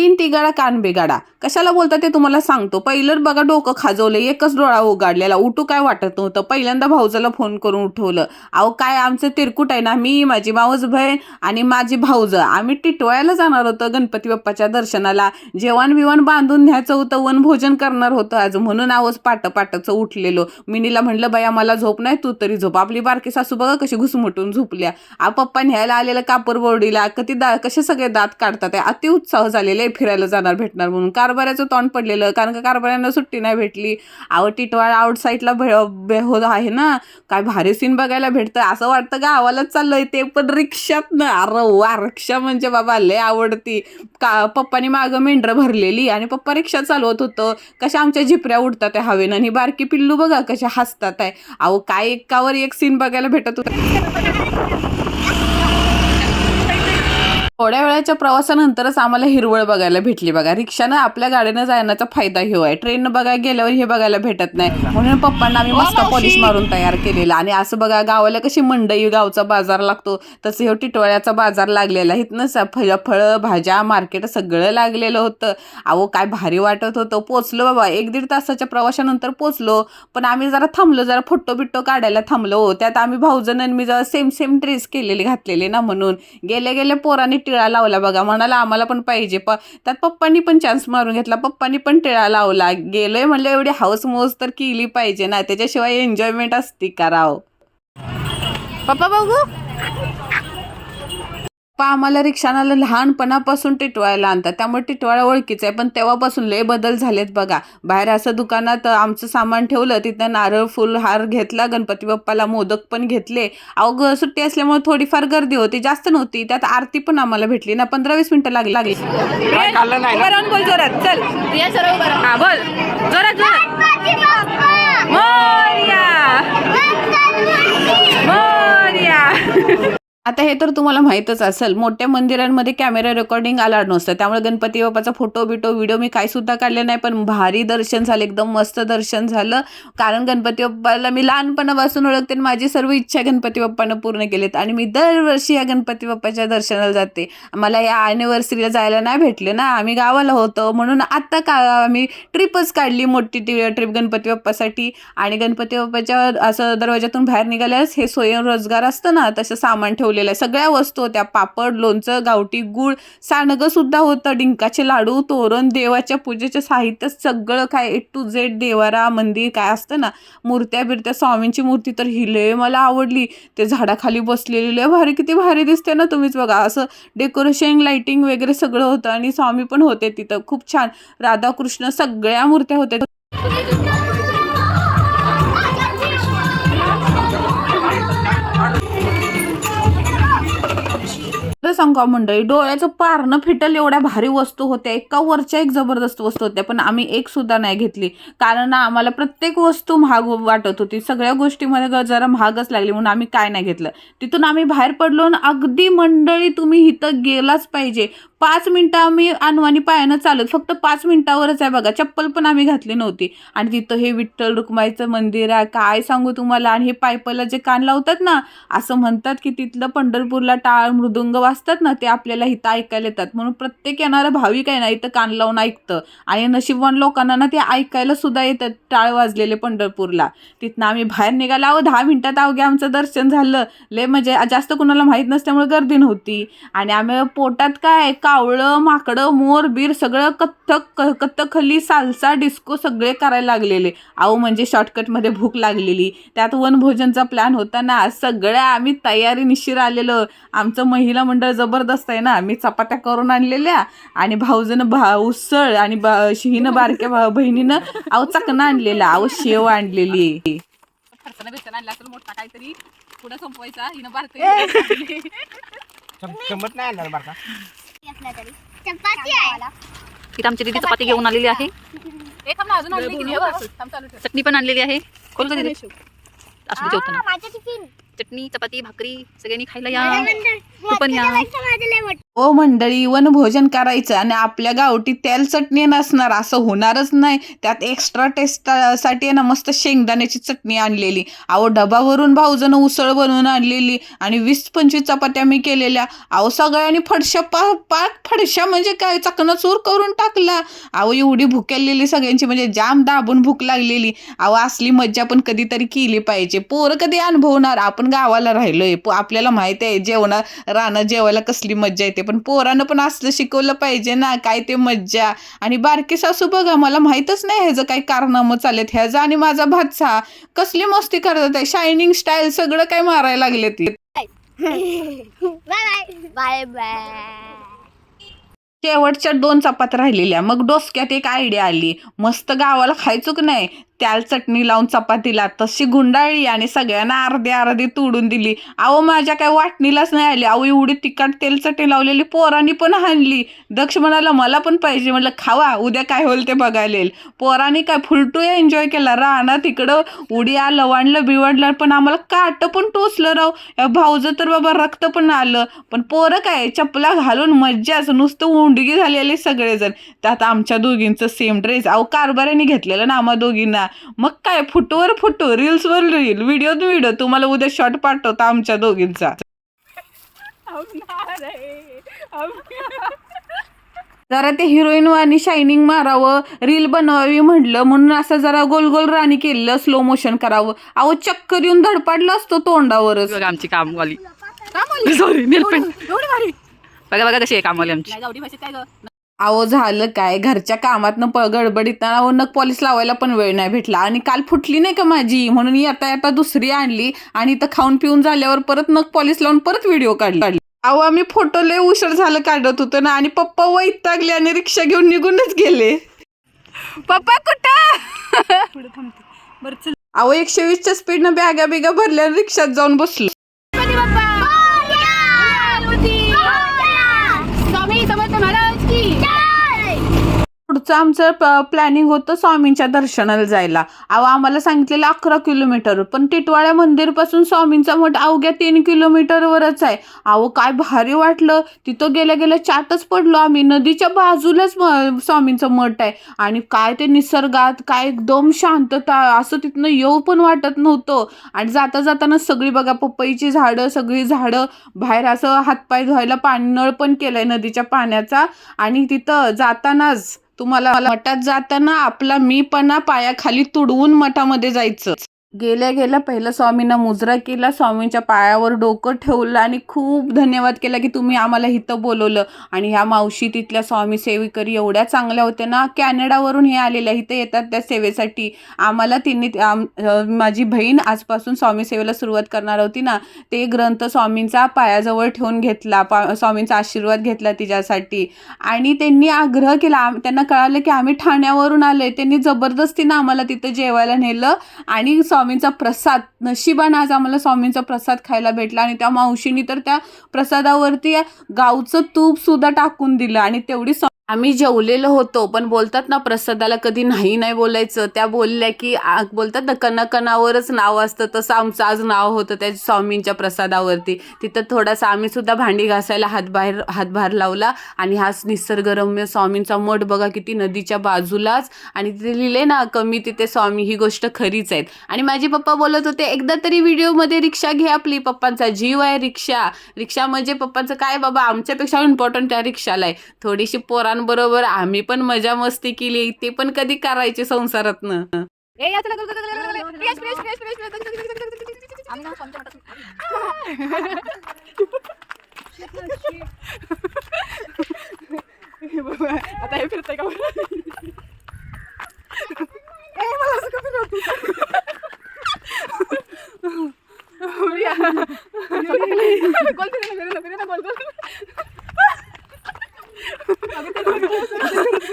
तीन तिगाडा कान बिगाडा. कशाला बोलता ते तुम्हाला सांगतो. पहिलं बघा डोकं खाजवलं एकच डोळा उगाडलेला उठू काय वाटत नव्हतं. पहिल्यांदा भाऊजाला फोन करून उठवलं. अहो काय आमचं तिरकुट आहे ना मी माझी मावस बहीण आणि माझी भाऊज. आम्ही टिटवायला जाणार होतो गणपती बाप्पाच्या दर्शनाला. जेवण बिवण बांधून न्यायचं होतं वनभोजन करणार होतं आज. म्हणून आवाज पाट पाटाचं उठलेलो. मिनीला म्हणलं बाया मला झोप नाही तू तरी झोप. आपली बारकी सासू बघा कशी घुसमटून झोपल्या. आ पप्पा न्यायला आलेलं कापूर बोर्डीला. कधी दा कसे सगळे दात काढतात? आहे अति उत्साह झालेले फिरायला जाणार भेटणार म्हणून. कारभाऱ्याचं तोंड पडलेलं कारण का कारभाऱ्यांना सुट्टी नाही भेटली. आव टिटवाळ आउटसाईडला भे भे- हो, आहे ना. काय भारी सीन बघायला भेटतं. असं वाटतं गावालाच चाललंय ते पण रिक्षात ना अरे वा रिक्षा म्हणजे बाबा लय आवडती. का पप्पानी मागं मेंढरं भरलेली आणि पप्पा रिक्षा चालवत होतं. कशा आमच्या झिपऱ्या उडतात आहे हवेनं. आणि ही बारकी पिल्लू बघा कशा हसतात आहे. अहो काय एकावर एक सीन बघायला भेटत होतं. थोड्या वेळाच्या प्रवासानंतरच आम्हाला हिरवळ बघायला भेटली बघा. रिक्षानं आपल्या गाडीनं जाण्याचा फायदा हे आहे. ट्रेननं बघायला गेल्यावर हे बघायला भेटत नाही. म्हणून पप्पांना आम्ही मस्का पॉलिश मारून तयार केलेला. आणि असं बघा गावाला कशी मंडई गावचा बाजार लागतो. तसं हे टिटवाळ्याचा बाजार लागलेला. इथनं फळ फळं भाज्या मार्केट सगळं लागलेलं होतं. अहो काय भारी वाटत होतं. पोचलो बाबा. एक दीड तासाच्या प्रवासानंतर पोचलो. पण आम्ही जरा थांबलो जरा फोटो बिट्टो काढायला थांबलो. त्यात आम्ही भाऊजण आणि मी जरा सेम सेम ड्रेस केलेले घातलेले ना म्हणून. गेले गेले पोरांनी टिळा लावला बघा. म्हणाला आम्हाला पण पाहिजे. प त्यात पप्पांनी पण चान्स मारून घेतला. पप्पांनी पण टिळा लावला. गेलोय म्हणलं एवढी हाऊस मोज तर केली पाहिजे ना. त्याच्याशिवाय एन्जॉयमेंट असती कराव पप्पा बघू? पप्पा आम्हाला रिक्षानाला लहानपणापासून टिटवायला आणतात. त्यामुळे टिटवाळा ओळखीचं आहे. पण तेव्हापासून लय बदल झालेत बघा. बाहेर असं दुकानात आमचं सामान ठेवलं तिथं नारळ फुल हार घेतला गणपती बाप्पाला मोदक पण घेतले. ग- सुट्टी असल्यामुळे थोडीफार गर्दी होती. जास्त नव्हती. त्यात आरती पण आम्हाला भेटली ना. पंधरा वीस मिनिटं लागली. लागली. बोल जोरात. चल. हा बोल. जोरात जोरात. मोरया. मोरया. आता हे तर तुम्हाला माहीतच असेल मोठ्या मंदिरांमध्ये कॅमेरा रेकॉर्डिंग आला नसतं. त्यामुळे गणपती बाप्पाचा फोटो बिटो व्हिडिओ मी काही सुद्धा काढले नाही पण भारी दर्शन झालं एकदम मस्त दर्शन झालं. कारण गणपती बाप्पाला मी लहानपणापासून ओळखते आणि माझी सर्व इच्छा गणपती बाप्पानं पूर्ण केलेत. आणि मी दरवर्षी या गणपती बाप्पाच्या दर्शनाला जाते. मला या ॲनिव्हर्सरीला जायला नाही भेटले ना. आम्ही गावाला होतो. म्हणून आत्ता का आम्ही ट्रिपच काढली मोठी टी ट्रिप गणपती बाप्पासाठी. आणि गणपती बाप्पाच्या असं दरवाजातून बाहेर निघाल्यास हे स्वयंरोजगार असतं ना. तसं सामान ठेवलेलं आहे. सगळ्या वस्तू होत्या. पापड लोणचं गावठी गूळ सांडगं सुद्धा होतं. डिंकाचे लाडू तोरण देवाच्या पूजेचं साहित्य सगळं काय ए टू झेड देवारा मंदिर काय असतं ना मूर्त्या बिरत्या स्वामींची मूर्ती तर हिले लय मला आवडली. ते झाडाखाली बसलेली लय भारी किती भारी दिसते ना तुम्हीच बघा. असं डेकोरेशन लाईटिंग वगैरे सगळं होतं आणि स्वामी पण होते तिथं. खूप छान. राधाकृष्ण सगळ्या मूर्त्या होत्या. सांगू का मंडळी डोळ्याचं पारणं फिटल एवढ्या भारी वस्तू होत्या. एका वरच्या एक जबरदस्त वस्तू होत्या पण आम्ही एक सुद्धा नाही घेतली. कारण ना आम्हाला प्रत्येक वस्तू महाग वाटत होती. सगळ्या गोष्टीमध्ये जरा महागच लागली म्हणून आम्ही काय नाही घेतलं. तिथून आम्ही बाहेर पडलो आणि अगदी मंडळी तुम्ही इथं गेलाच पाहिजे. पाच मिनटं आम्ही अनवाणी पायानं चालत फक्त पाच मिनटावरच आहे बघा. चप्पल पण आम्ही घातली नव्हती. आणि तिथं हे विठ्ठल रुक्माईचं मंदिर आहे. काय सांगू तुम्हाला? आणि हे पायपला जे कान लावतात ना असं म्हणतात की तिथलं पंढरपूरला टाळ मृदुंग वाजतात ना ते आपल्याला इथं ऐकायला येतात. म्हणून प्रत्येक येणारं भाविक आहे ना इथं कान लावून ऐकतं. आणि नशीबवान लोकांना ना ते ऐकायला सुद्धा येतात टाळ वाजलेले पंढरपूरला. तिथनं आम्ही बाहेर निघाला. अहो दहा मिनटात अवघ्या आमचं दर्शन झालं. लय म्हणजे जास्त कुणाला माहीत नसल्यामुळे गर्दी नव्हती. आणि आम्ही पोटात काय कावळं माकडं मोर बीर सगळं कथ्थक कथ्थकली सालसा डिस्को सगळे करायला लागलेले. अहो म्हणजे शॉर्टकटमध्ये भूक लागलेली. त्यात वनभोजनचा प्लॅन होता ना सगळ्या आम्ही तयारी निशिर आलेलं. आमचं महिला मंडळ जबरदस्त आहे ना. मी चपात्या करून आणलेल्या आणि भाऊजनं भा उसळ आणि बा हिनं बारक्या भा- बहिणीनं अहो चकना आणलेला. अहो शेव आणलेली. फरसाना बिरसाना आणला असेल मोठा काहीतरी. पुढं संपवायचा. हिनं बारकं गंमत नाही आणणार बरं का चपाती आहे तिथे आमची दिदी चपाती घेऊन आलेली आहे. चटणी पण आणलेली आहे. खोल का दिदी. असू दे जेवताना. माझं टिफिन चटणी चपाती भाकरी सगळ्यांनी खायला या. तू पण या. ओ मंडळी वनभोजन करायचं आणि आपल्या गावठी तेल चटणी नसणार असं होणारच नाही. त्यात एक्स्ट्रा टेस्टसाठी आहे ना मस्त शेंगदाण्याची चटणी आणलेली. अहो डबावरून भाऊजनं उसळ बनवून आणलेली आणि वीस पंचवीस चपात्या मी केलेल्या. अहो सगळ्यांनी फडशा पा पाक फडशा म्हणजे काय? चकनाचूर करून टाकला. अहो एवढी भुकेलेली सगळ्यांची म्हणजे जाम दाबून भूक लागलेली. अहो असली मज्जा पण कधीतरी केली पाहिजे. पोरं कधी अनुभवणार? आपण गावाला राहिलोय. प- आपल्याला माहिती आहे जेवणा राहणं जेवायला कसली मज्जा येते. पण पोरानं पण असलं शिकवलं पाहिजे ना काय ते मज्जा. आणि बारकी सासू बघा मला माहीतच नाही ह्याचं काही कारनामं चालेत ह्याचा आणि माझा भातसा कसली मस्ती करत आहे शायनिंग स्टाईल सगळं काय मारायला लागले ती. बाय बाय शेवटच्या दोन चपात राहिलेल्या. मग डोसक्यात एक आयडिया आली. मस्त गावाला खायचूक नाही? त्याला चटणी लावून चपातीला. तशी गुंडाळली आणि सगळ्यांना अर्धी अर्धी तोडून दिली. अहो माझ्या काय वाटणीलाच नाही आली. अहो एवढी तिखट तेल चटणी लावलेली पोरांनी पण हाणली दक्ष म्हणाला मला पण पाहिजे. म्हटलं खावा उद्या काय होईल ते बघायला येईल पोरांनी काय फुलटू एन्जॉय केला. राहणार तिकडं उडी आलं वाणलं बिवडलं पण आम्हाला काट पण टोचलं राव. या भाऊचं तर बाबा रक्त पण आलं. पण पोरं काय चपला घालून मज्जाच नुसतं उंडगी झालेली सगळेजण. त्यात आमच्या दोघींचं सेम ड्रेस अहो कारभाऱ्याने घेतलेलं ना आम्हा दोघींना. मग काय फुटोवर फुटो रील्सवर रील व्हिडिओ व्हिडिओ तुम्हाला उद्या शॉर्ट पाठवता आमच्या दोघींचा. जरा ते हिरोईन आणि शायनिंग मारावं रील बनवावी म्हटलं म्हणून असं जरा गोल गोल राणी केलं स्लो मोशन करावं. अहो चक्कर येऊन धडपाडलं असतो तोंडावरच. बघा आमची कामवाली. सॉरी बघा बघा कशी आहे कामवाली आमची. अहो झालं काय? घरच्या कामातनं प गडबडीत अहो नख पॉलिश लावायला पण वेळ नाही भेटला. आणि काल फुटली नाही का माझी? म्हणून येता येता दुसरी आणली आणि इथं खाऊन पिऊन झाल्यावर परत नख पॉलिश लावून परत व्हिडिओ काढली. अहो आम्ही फोटो लय उशीर झालं काढत होतो ना आणि पप्पा वैतागले आणि रिक्षा घेऊन निघूनच गेले. पप्पा कुठं? अहो एकशे वीसच्या स्पीडनं बॅगा बिगा भरल्या रिक्षात जाऊन बसलो स्वामी समर्थ महाराज की पुढचं आमचं प्लॅनिंग होतं स्वामींच्या दर्शनाला जायला. अहो आम्हाला सांगितलेलं अकरा किलोमीटर पण टिटवाळ्या मंदिरपासून स्वामींचा मठ अवघ्या तीन किलोमीटरवरच आहे. अहो काय भारी वाटलं. तिथं गेल्या गेल्या चाटच पडलो आम्ही. नदीच्या बाजूलाच म- स्वामींचं मठ आहे. आणि काय ते निसर्गात काय एकदम शांतता असं तिथनं येऊ पण वाटत नव्हतं. आणि जाता जाताना सगळी बघा पपईची झाडं सगळी झाडं बाहेर असं हातपाय धुवायला पाणी नळ पण केलंय नदीच्या पाण्याचा. आणि तिथं जातानाच तुम्हाला मठात जाताना आपला मीपणा पायाखाली तुडवून मठामध्ये जायचं. गेल्या गेल्या पहिलं स्वामींना मुजरा केला स्वामींच्या पायावर डोकं ठेवलं आणि खूप धन्यवाद केला की तुम्ही आम्हाला इथं बोलवलं. आणि ह्या मावशी तिथल्या स्वामी सेविकरी एवढ्या चांगल्या होत्या ना कॅनडावरून हे आलेल्या इथं येतात त्या सेवेसाठी. आम्हाला तिने आम- माझी बहीण आजपासून स्वामी सेवेला सुरुवात करणार होती ना ते ग्रंथ स्वामींचा पायाजवळ ठेवून घेतला पा स्वामींचा आशीर्वाद घेतला तिच्यासाठी. आणि त्यांनी आग्रह केला त्यांना कळालं की आम्ही ठाण्यावरून आलोय त्यांनी जबरदस्तीनं आम्हाला तिथं जेवायला नेलं आणि स्वामींचा प्रसाद नशिबानं आज आम्हाला स्वामींचा प्रसाद खायला भेटला आणि त्या मावशीनी तर त्या प्रसादावरती गावचं तूप सुद्धा टाकून दिलं आणि तेवढी आम्ही जेवलेलो होतो पण बोलतात ना प्रसादाला कधी नाही नाही बोलायचं. त्या बोलल्या की बोलतात ना कणाकणावरच नाव असतं. तसं आमचं आज नाव होतं त्या स्वामींच्या प्रसादावरती. तिथं थोडासा आम्ही सुद्धा भांडी घासायला हातबाहेर हातभार लावला आणि हा निसर्गरम्य स्वामींचा मठ बघा किती नदीच्या बाजूलाच. आणि तिथे लिहिले ना कमी तिथे स्वामी ही गोष्ट खरीच आहेत. आणि माझे पप्पा बोलत होते एकदा तरी व्हिडिओमध्ये रिक्षा घे आपली पप्पांचा जीव आहे रिक्षा. रिक्षा म्हणजे पप्पांचं काय बाबा आमच्यापेक्षा इम्पॉर्टंट त्या रिक्षाला आहे. थोडीशी पोरां पोरांबरोबर आम्ही पण मजा मस्ती केली ते पण कधी करायचे संसारातनं. आता हे फिरतंय का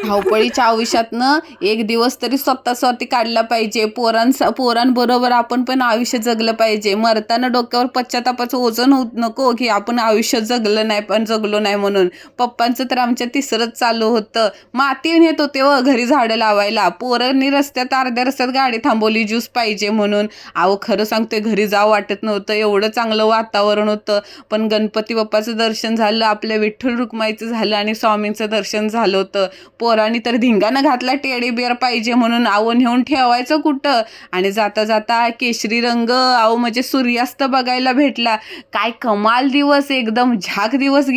धावपळीच्या आयुष्यातनं एक दिवस तरी स्वतः स्वतः काढला पाहिजे. पोरांचा पोरांबरोबर आपण पण आयुष्य जगलं पाहिजे. मरताना डोक्यावर पश्चातापाचं ओझन होत नको की आपण आयुष्य जगलं नाही पण जगलो नाही म्हणून. पप्पांचं तर आमच्या तिसरंच चालू होतं. माती नेत होते व घरी झाडं लावायला. पोरांनी रस्त्यात अर्ध्या रस्त्यात गाडी थांबवली ज्यूस पाहिजे म्हणून. अहो खरं सांगतोय घरी जावं वाटत नव्हतं. एवढं चांगलं वातावरण होतं. पण गणपती बाप्पाचं दर्शन झालं. आपल्या विठ्ठल रुक्माईचं झालं आणि स्वामींचं दर्शन झालं होतं. पोर पोरांनी तर धिंगाणं घातला टेडी बिअर पाहिजे म्हणून आव नेऊन ठेवायचं कुठं? आणि जाता जाता केशरी रंग आव म्हणजे सूर्यास्त बघायला भेटला. काय कमाल दिवस एकदम झाक दिवस